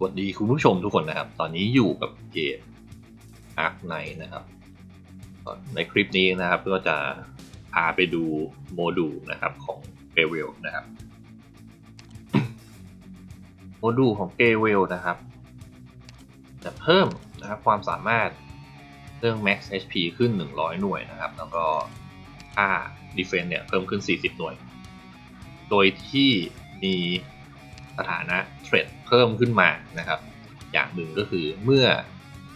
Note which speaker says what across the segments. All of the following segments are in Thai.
Speaker 1: สวัสดีคุณผู้ชมทุกคนนะครับ ตอนนี้อยู่กับเกมอาร์คไนนะครับ ในคลิปนี้นะครับก็จะพาไปดูโมดูลนะครับของเกเวลนะครับ โมดูลของเกเวลนะครับ จะเพิ่มนะครับความสามารถเรื่อง Max HP ขึ้น 100 หน่วยนะครับ แล้วก็ค่า Defense เนี่ยเพิ่มขึ้น 40 หน่วย โดยที่มีสถานะเทรด เพิ่มขึ้นมานะครับ อย่างหนึ่งก็คือเมื่อ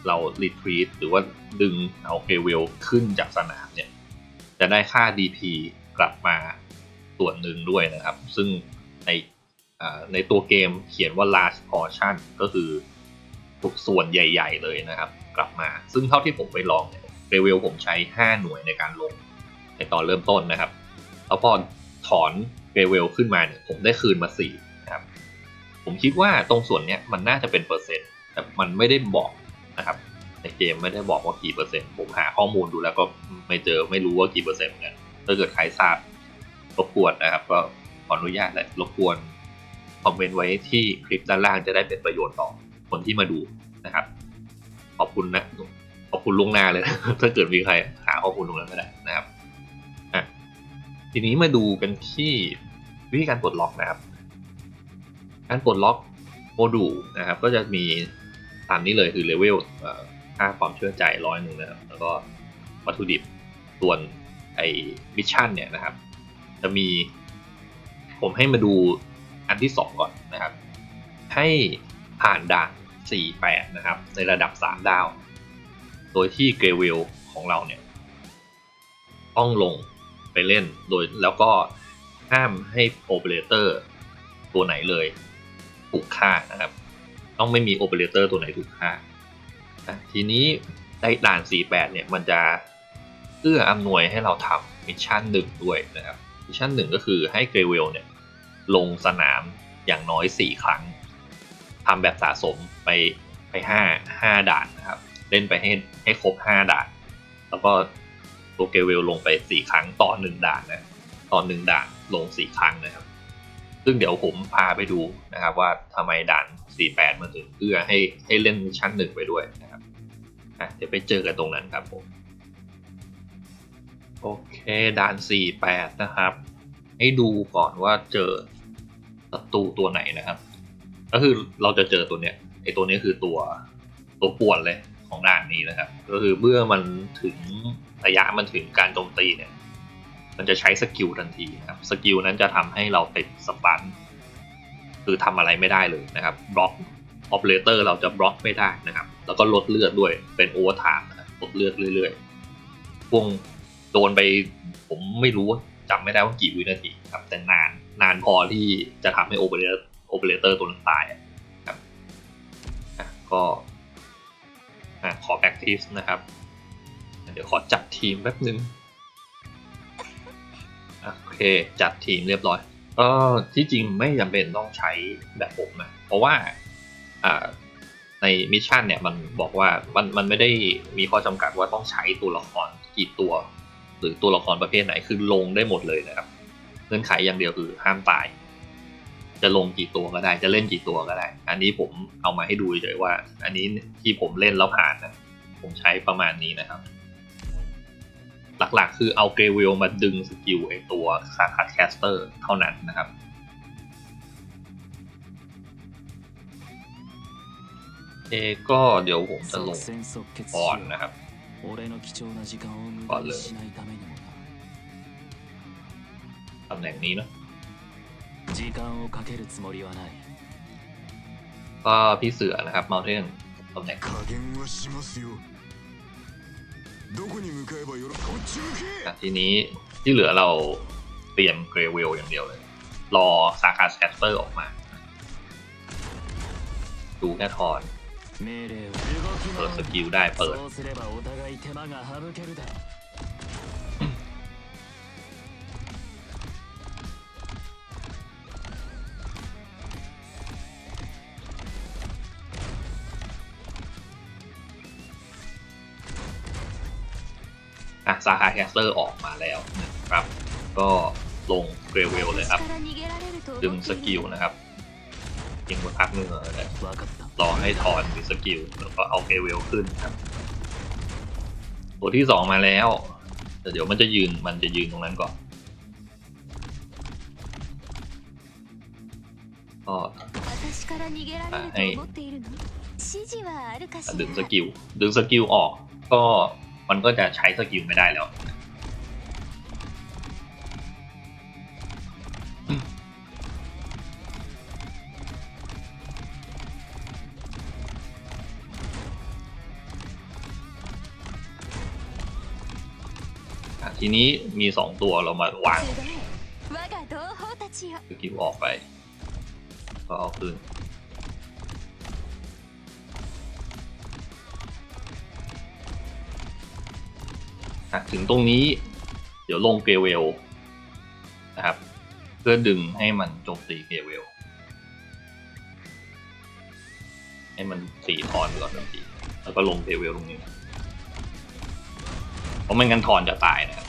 Speaker 1: เรา retreat หรือว่าดึงเอาเกเวลขึ้นจากสนามเนี่ย จะได้ค่า DP กลับมาส่วนหนึ่งด้วยนะครับ ซึ่งในในตัวเกมเขียนว่า large portion ก็คือทุกส่วนใหญ่ ๆ เลยนะครับ กลับมา ซึ่งเท่าที่ผมไปลองเนี่ยเกเวลผมใช้ 5 หน่วยในการลง ในตอนเริ่มต้นนะครับ แล้วพอถอนเกเวลขึ้นมาเนี่ยผมได้คืนมา4นะครับ ผมคิดว่าตรงส่วนเนี้ยมันน่าจะเป็นเปอร์เซ็นต์ แต่มันไม่ได้บอกนะครับ ในเกมไม่ได้บอกว่ากี่เปอร์เซ็นต์ ผมหาข้อมูลดูแล้วก็ไม่เจอไม่รู้ว่ากี่เปอร์เซ็นต์เหมือนกันถ้าเกิดใครทราบรบกวนนะครับ ก็ขออนุญาตและรบกวนคอมเมนต์ไว้ที่คลิปด้านล่างจะได้เป็นประโยชน์ต่อคนที่มาดูนะครับ ขอบคุณนะขอบคุณล่วงนาเลยนะถ้าเกิดมีใครหาข้อมูลตรงนั้นก็ได้นะครับอะทีนี้มาดูกันที่วิธีการปลดล็อกนะครับ การปลดล็อกโมดูลนะครับ ก็จะมีตามนี้เลยคือเลเวลค่าความเชื่อใจร้อยหนึ่งนะครับ แล้วก็วัตถุดิบส่วนไอ้มิชชั่นเนี่ยนะครับ จะมี ผมให้มาดูอันที่ 2 ก่อนนะครับ ให้ผ่านด่าน 48 นะครับ ในระดับ 3 ดาว โดยที่เกรวิลของเราเนี่ย ต้องลงไปเล่นโดยแล้วก็ห้ามให้โอเปอเรเตอร์ตัวไหนเลย ถูกฆ่านะครับ ต้องไม่มีโอเปอเรเตอร์ตัวไหนถูกฆ่านะทีนี้ในด่าน 48 เนี่ยมันจะเอื้ออำนวยให้เราทำมิชชั่นหนึ่งด้วยนะครับมิชชั่นหนึ่งก็คือให้เกรเวลเนี่ยลงสนามอย่างน้อย 4 ครั้งทำแบบสะสมไปไป 5 5 ด่านนะครับ เล่นไปให้ให้ครบ 5 ด่าน แล้วก็ตัวเกรเวลลงไป 4 ครั้งต่อ 1 ด่านนะต่อ 1 ด่านลง 4 ครั้งนะครับ ซึ่งเดี๋ยวผมพาไปดูนะครับว่าทำไมด่าน 48 มันถึงเพื่อให้ให้เล่นมิชชั่นหนึ่งไปด้วยนะครับเดี๋ยวไปเจอกันตรงนั้นครับผมโอเคด่าน 48 นะครับ ให้ดูก่อนว่าเจอศัตรูตัวไหนนะครับ ก็คือเราจะเจอตัวเนี้ยไอตัวนี้คือตัวตัวป่วนเลยของด่านนี้นะครับ ก็คือเมื่อมันถึงระยะมันถึงการโจมตีเนี่ย มันจะใช้สกิลทันทีนะครับสกิลนั้นจะทำให้เราติดสปันคือทำอะไรไม่ได้เลยนะครับบล็อกออปเปอเรเตอร์เราจะบล็อกไม่ได้นะครับ แล้วก็ลดเลือดด้วยเป็นโอเวอร์ไทม์นะครับลดเลือดเรื่อยๆพวงโดนไปผมไม่รู้จำไม่ได้ว่ากี่วินาทีครับแต่นานนานพอที่จะทำให้โอเปอเรเตอร์โอเปอเรเตอร์ตัวนั้นตายอะครับก็ขอ practice นะครับ เดี๋ยวขอจัดทีมแป๊บนึง จัดทีมเรียบร้อยเออที่จริงไม่จำเป็นต้องใช้แบบผมนะเพราะว่าอ่าในมิชชั่นเนี่ยมันบอกว่ามันมันไม่ได้มีข้อจำกัดว่าต้องใช้ตัวละครกี่ตัว หรือตัวละครประเภทไหนคือลงได้หมดเลยนะครับเงื่อนไขอย่างเดียวคือห้ามตาย จะลงกี่ตัวก็ได้จะเล่นกี่ตัวก็ได้ อันนี้ผมเอามาให้ดูเฉยว่า อันนี้ที่ผมเล่นแล้วผ่านนะผมใช้ประมาณนี้นะครับ หลักๆ คือเอาเกรวิลมาดึงสกิลไอตัวสาขาแคสเตอร์เท่านั้นนะครับเอก็เดี๋ยวผมจะลงก่อ
Speaker 2: น
Speaker 1: นะครับ
Speaker 2: ก่อนเลย
Speaker 1: ตำแหน่งนี้เนาะก็พี่เสือนะครับเมาเทนตำแหน่ง แต่ทีนี้ที่เหลือเราเตรียมเกรเวลอย่างเดียวเลย รอซากาสแคสเตอร์ออกมา ดูแค่ถอนเปิดสกิลได้เปิด อะซาฮาแคสเตอร์ออกมาแล้วนะครับ ก็ลงเกรเวลเลยครับ ดึงสกิลนะครับยิงมาพักนึอเลยรอให้ถอนมีสกิลแล้วก็เอาเกรเวลขึ้นครับตัวที่สองมาแล้วแต่เดี๋ยวมันจะยืนมันจะยืนตรงนั้นก่อนก็
Speaker 3: ให้
Speaker 1: ดึงสกิลดึงสกิลออกก็ มันก็จะใช้สกิลไม่ได้แล้วทีนี้มีสองตัวเรามาวางสกิลออกไป ก็เอาขึ้น นะถึงตรงนี้ เดี๋ยวลงเกเวลนะครับ เพื่อดึงให้มันโจมตีเกเวล ให้มันสีทอนก่อนทันทีแล้วก็ลงเกเวลตรงนี้เพราะไม่งั้นทอนจะตายนะครับ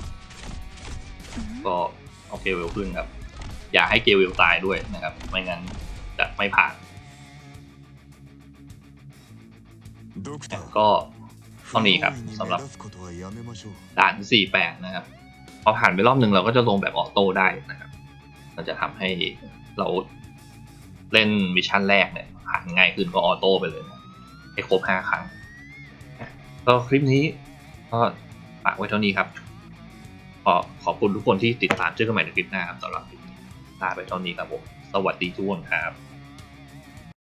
Speaker 1: ก็เอาเกเวลขึ้นครับ อย่าให้เกเวลตายด้วยนะครับ ไม่งั้นจะไม่ผ่านก็ ท่านี้ครับสำหรับ
Speaker 4: ด่านสี่แป
Speaker 1: ดนะครับพอผ่านไปรอบหนึ่งเราก็จะลงแบบออโต้ได้นะครับมันจะทำให้เราเล่นมิชชั่นแรกเนี่ยผ่านง่ายขึ้นก็ออโต้ไปเลยนะให้ครบห้าครั้งก็คลิปนี้ก็ฝากไว้เท่านี้ครับ ขอขอบคุณทุกคนที่ติดตามเจอกันใหม่ในคลิปหน้าครับสำหรับคลิลาไปเท่านี้ครับผม สวัสดีทุกคนครับ